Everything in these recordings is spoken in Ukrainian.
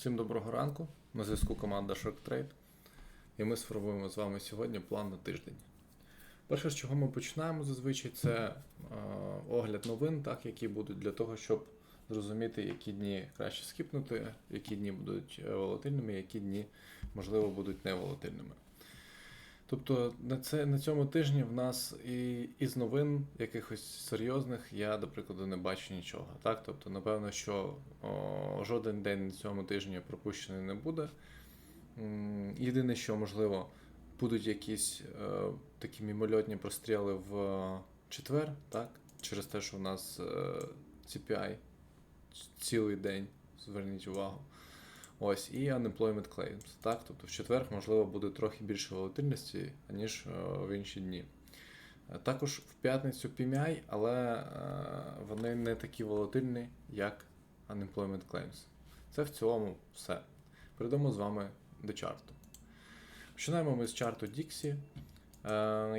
Всім доброго ранку. На зв'язку команда SharkTrade. І ми сформуємо з вами сьогодні план на тиждень. Перше, з чого ми починаємо зазвичай, це е, огляд новин, так, які будуть для того, щоб зрозуміти, які дні краще скіпнути, які дні будуть е, волатильними, які дні, можливо, будуть неволатильними. Тобто на, це, на цьому тижні в нас і із новин якихось серйозних я, до прикладу, не бачу нічого. Так? Тобто, напевно, що о, жоден день на цьому тижні пропущений не буде. Єдине, що можливо, будуть якісь е, такі мімольотні простріли в четвер, так? через те, що в нас е, CPI цілий день, зверніть увагу. Ось, і unemployment claims. Так? Тобто в четвер, можливо, буде трохи більше волатильності, аніж е, в інші дні. Е, Також в п'ятницю PMI, але е, вони не такі волатильні, як unemployment claims. Це в цілому все. Перейдемо з вами до чарту. Починаємо ми з чарту Dixie.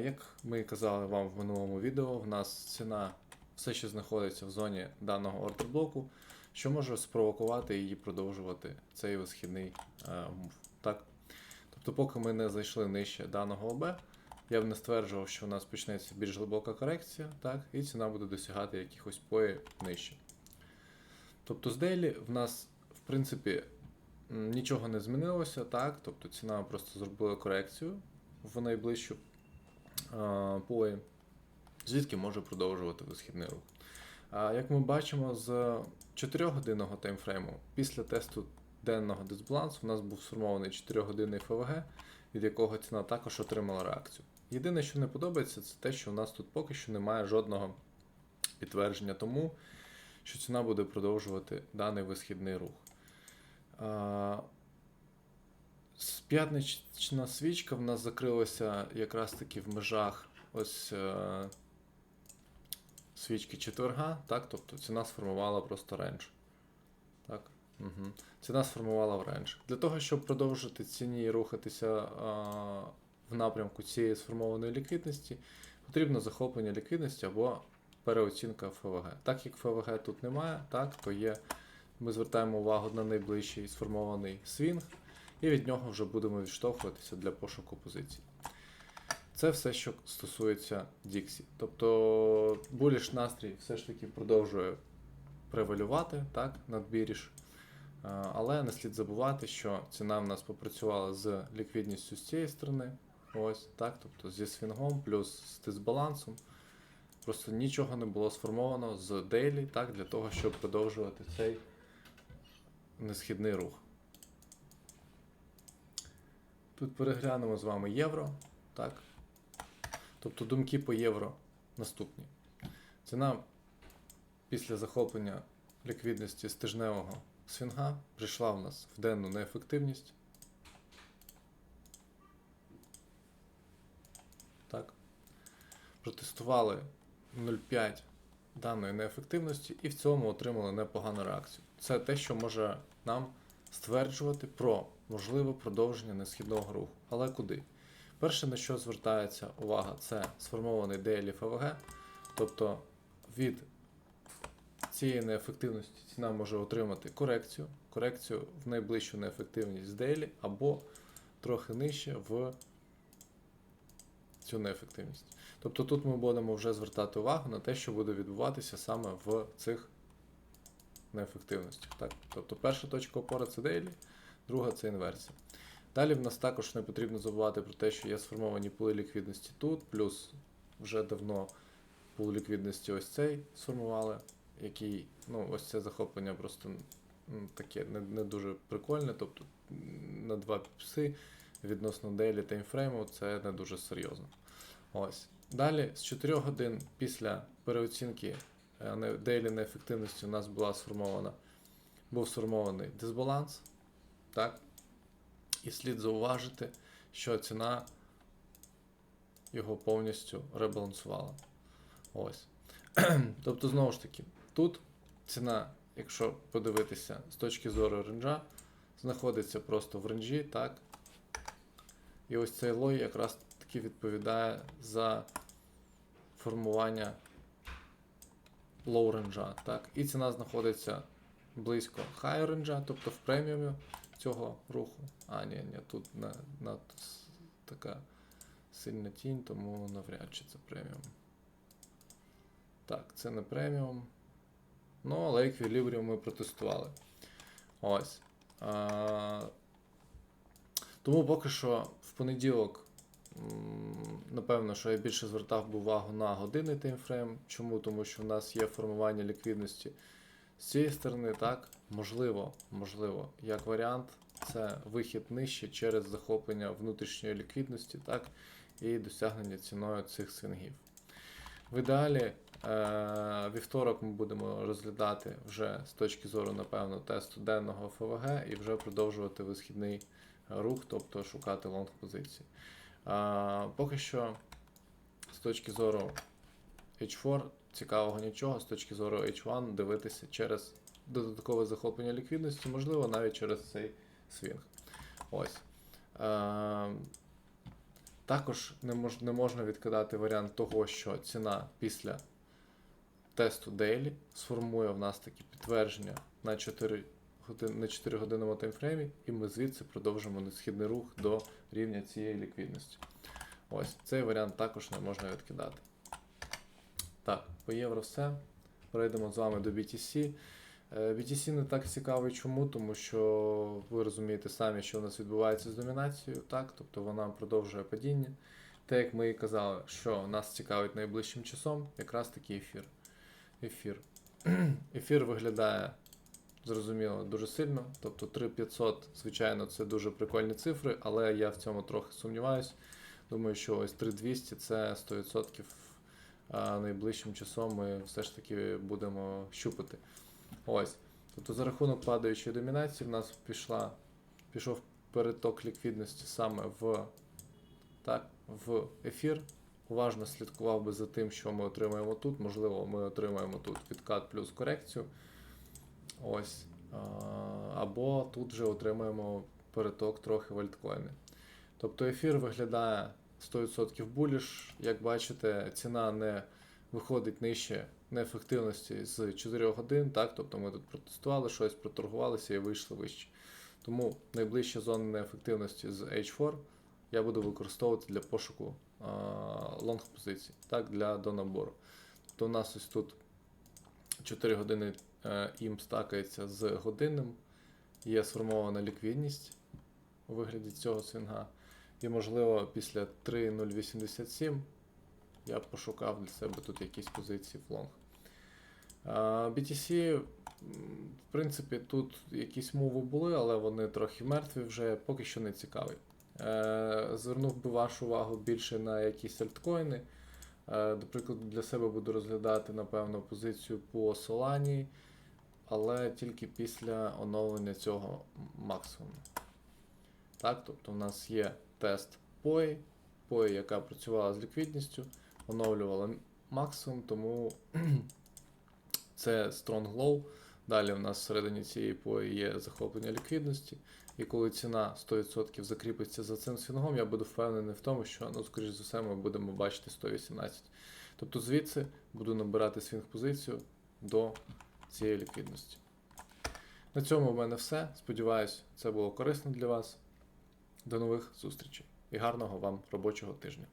Як ми казали вам в минулому відео, в нас ціна все ще знаходиться в зоні даного ордерблоку, що може спровокувати її продовжувати цей висхідний е, мув. Так? Тобто, поки ми не зайшли нижче даного ОБ, я б не стверджував, що у нас почнеться більш глибока корекція, так? і ціна буде досягати якихось пої нижче. Тобто з дейлі в нас, в принципі, нічого не змінилося, так? Тобто ціна просто зробила корекцію в найближчу а, пої, звідки може продовжувати висхідний рух. Як ми бачимо, з 4-годинного таймфрейму після тесту денного дисбалансу у нас був сформований 4-годинний ФВГ, від якого ціна також отримала реакцію. Єдине, що не подобається, це те, що у нас тут поки що немає жодного підтвердження тому, що ціна буде продовжувати даний висхідний рух. С- П'ятнична свічка в нас закрилася якраз таки в межах ось е, свічки четверга, так? Тобто ціна сформувала просто рендж. Так? Угу. Ціна сформувала в рендж. Для того, щоб продовжити ціні рухатися а, в напрямку цієї сформованої ліквідності, потрібно захоплення ліквідності або переоцінка ФВГ. Так як ФВГ тут немає, так, то є, ми звертаємо увагу на найближчий сформований свінг, і від нього вже будемо відштовхуватися для пошуку позицій. Це все, що стосується Діксі. Тобто буліш настрій все ж таки продовжує превалювати так, над біріш. Але не слід забувати, що ціна в нас попрацювала з ліквідністю з цієї сторони. Ось так, тобто зі свінгом, плюс з дисбалансом. Просто нічого не було сформовано з дейлі, так, для того, щоб продовжувати цей несхідний рух. Тут переглянемо з вами євро. Так. Тобто думки по євро наступні. Ціна після захоплення ліквідності з тижневого свінга прийшла в нас в денну неефективність. Так. Протестували 0,5 даної неефективності і в цьому отримали непогану реакцію. Це те, що може нам стверджувати про можливе продовження несхідного руху. Але куди? Перше, на що звертається увага, це сформований daily FVG, тобто від цієї неефективності ціна може отримати корекцію, корекцію в найближчу неефективність з daily або трохи нижче в цю неефективність. Тобто тут ми будемо вже звертати увагу на те, що буде відбуватися саме в цих неефективностях. Так? Тобто перша точка опори це daily, друга це інверсія. Далі в нас також не потрібно забувати про те, що є сформовані пули ліквідності тут, плюс вже давно пул ліквідності ось цей сформували, який, ну, ось це захоплення просто таке не, не дуже прикольне. Тобто на два пси відносно дейлі таймфрейму це не дуже серйозно. Ось. Далі з 4 годин після переоцінки дейлі неефективності у нас була сформована, був сформований дисбаланс. Так? І слід зауважити, що ціна його повністю ребалансувала. Ось. тобто, знову ж таки, тут ціна, якщо подивитися з точки зору ренджа, знаходиться просто в ренджі, так? І ось цей лой якраз таки відповідає за формування лоу ренджа? І ціна знаходиться близько high range, тобто в преміумі цього руху. А, ні, ні, тут на, с- така сильна тінь, тому навряд чи це преміум. Так, це не преміум. Ну, але еквілібріум ми протестували. Ось. А, тому поки що в понеділок, напевно, що я більше звертав би увагу на годинний таймфрейм. Чому? Тому що в нас є формування ліквідності з цієї сторони, так, можливо, можливо, як варіант, це вихід нижче через захоплення внутрішньої ліквідності, так, і досягнення ціною цих свінгів. В ідеалі, е, вівторок ми будемо розглядати вже з точки зору, напевно, тесту денного ФВГ і вже продовжувати висхідний рух, тобто шукати лонг позиції. Е, поки що, з точки зору H4, цікавого нічого, з точки зору H1 дивитися через додаткове захоплення ліквідності, можливо, навіть через цей свінг. Ось. Е, також не, мож, не можна відкидати варіант того, що ціна після тесту Daily сформує в нас такі підтвердження на 4 годин, на 4 годинному таймфреймі, і ми звідси продовжимо несхідний рух до рівня цієї ліквідності. Ось цей варіант також не можна відкидати. Так, по євро все. Перейдемо з вами до BTC. Е, BTC не так цікавий чому, тому що ви розумієте самі, що у нас відбувається з домінацією, так, тобто вона продовжує падіння. Те, як ми і казали, що нас цікавить найближчим часом, якраз таки ефір. Ефір. Ефір виглядає, зрозуміло, дуже сильно. Тобто 3500, звичайно, це дуже прикольні цифри, але я в цьому трохи сумніваюсь. Думаю, що ось 3200 це 100% а найближчим часом ми все ж таки будемо щупати. Ось. Тобто за рахунок падаючої домінації в нас пішла, пішов переток ліквідності саме в, так, в ефір. Уважно слідкував би за тим, що ми отримаємо тут. Можливо, ми отримаємо тут відкат плюс корекцію. Ось. Або тут вже отримаємо переток трохи в альткоїни. Тобто ефір виглядає 100% буліш. Як бачите, ціна не виходить нижче неефективності з 4 годин. Так? Тобто ми тут протестували щось, проторгувалися і вийшли вище. Тому найближча зона неефективності з H4 я буду використовувати для пошуку лонг позицій, так, для донабору. Тобто у нас ось тут 4 години е, ім стакається з годинним, є сформована ліквідність у вигляді цього свінга. І, можливо, після 3.087 я б пошукав для себе тут якісь позиції в лонг. BTC, в принципі, тут якісь мови були, але вони трохи мертві вже, поки що не цікаві. Е, Звернув би вашу увагу більше на якісь альткоїни. Е, До прикладу, для себе буду розглядати, напевно, позицію по Solani, але тільки після оновлення цього максимуму. Так, тобто, у нас є тест POI, POI, яка працювала з ліквідністю, оновлювала максимум, тому це Strong Low. Далі в нас всередині цієї POI є захоплення ліквідності. І коли ціна 100% закріпиться за цим свінгом, я буду впевнений в тому, що, ну, скоріш за все, ми будемо бачити 118. Тобто звідси буду набирати свінг позицію до цієї ліквідності. На цьому в мене все. Сподіваюсь, це було корисно для вас. До нових зустрічей і гарного вам робочого тижня.